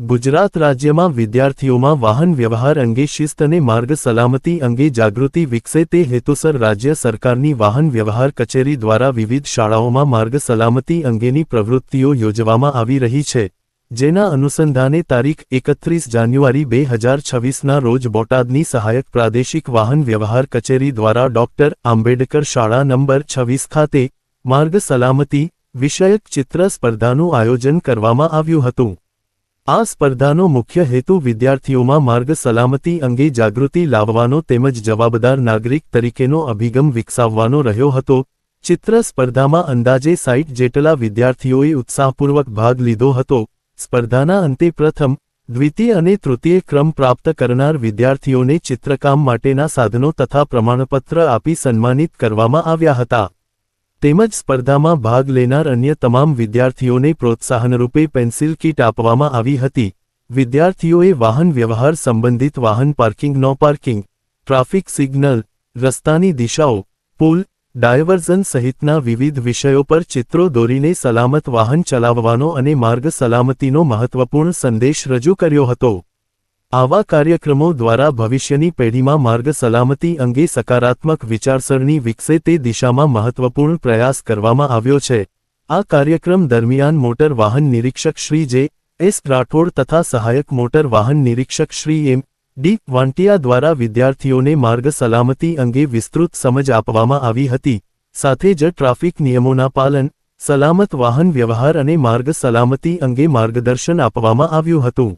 ગુજરાત રાજ્યમાં વિદ્યાર્થીઓમાં વાહન વ્યવહાર અંગે શિસ્ત અને માર્ગ સલામતી અંગે જાગૃતિ વિકસે તે હેતુસર રાજ્ય સરકારની વાહન વ્યવહાર કચેરી દ્વારા વિવિધ શાળાઓમાં માર્ગ સલામતી અંગેની પ્રવૃત્તિઓ યોજવામાં આવી રહી છે, જેના અનુસંધાને તારીખ એકત્રીસ જાન્યુઆરી બે હજાર છવ્વીસના રોજ બોટાદની સહાયક પ્રાદેશિક વાહન વ્યવહાર કચેરી દ્વારા ડોક્ટર આંબેડકર શાળા નંબર છવ્વીસ ખાતે માર્ગ સલામતી વિષયક ચિત્ર સ્પર્ધાનું આયોજન કરવામાં આવ્યું હતું. આ સ્પર્ધાનો મુખ્ય હેતુ વિદ્યાર્થીઓમાં માર્ગ સલામતી અંગે જાગૃતિ લાવવાનો તેમજ જવાબદાર નાગરિક તરીકેનો અભિગમ વિકસાવવાનો રહ્યો હતો. ચિત્ર સ્પર્ધામાં અંદાજે સાઇટ જેટલા વિદ્યાર્થીઓએ ઉત્સાહપૂર્વક ભાગ લીધો હતો. સ્પર્ધાના અંતે પ્રથમ, દ્વિતીય અને તૃતીય ક્રમ પ્રાપ્ત કરનાર વિદ્યાર્થીઓને ચિત્રકામ માટેના સાધનો તથા પ્રમાણપત્ર આપી સન્માનિત કરવામાં આવ્યા હતા. તેમજ સ્પર્ધામાં ભાગ લેનાર અન્ય તમામ વિદ્યાર્થીઓને પ્રોત્સાહનરૂપે પેન્સિલ કીટ આપવામાં આવી હતી. વિદ્યાર્થીઓએ વાહન વ્યવહાર સંબંધિત વાહન parking, no parking, traffic signal, રસ્તાની દિશાઓ, પુલ, ડાયવર્ઝન સહિતના વિવિધ વિષયો પર ચિત્રો દોરીને સલામત વાહન ચલાવવાનો અને માર્ગ સલામતીનો મહત્વપૂર્ણ સંદેશ રજૂ કર્યો હતો. આવા કાર્યક્રમો દ્વારા ભવિષ્યની પેઢીમાં માર્ગ સલામતી અંગે સકારાત્મક વિચારસરણી વિકસે તે દિશામાં મહત્વપૂર્ણ પ્રયાસ કરવામાં આવ્યો છે. આ કાર્યક્રમ દરમિયાન મોટર વાહન નિરીક્ષક શ્રી જે. એસ. રાઠોડ તથા સહાયક મોટર વાહન નિરીક્ષક શ્રી એમ. ડી. વાંટિયા દ્વારા વિદ્યાર્થીઓને માર્ગ સલામતી અંગે વિસ્તૃત સમજ આપવામાં આવી હતી. સાથે જ ટ્રાફિક નિયમોના પાલન, સલામત વાહન વ્યવહાર અને માર્ગ સલામતી અંગે માર્ગદર્શન આપવામાં આવ્યું હતું.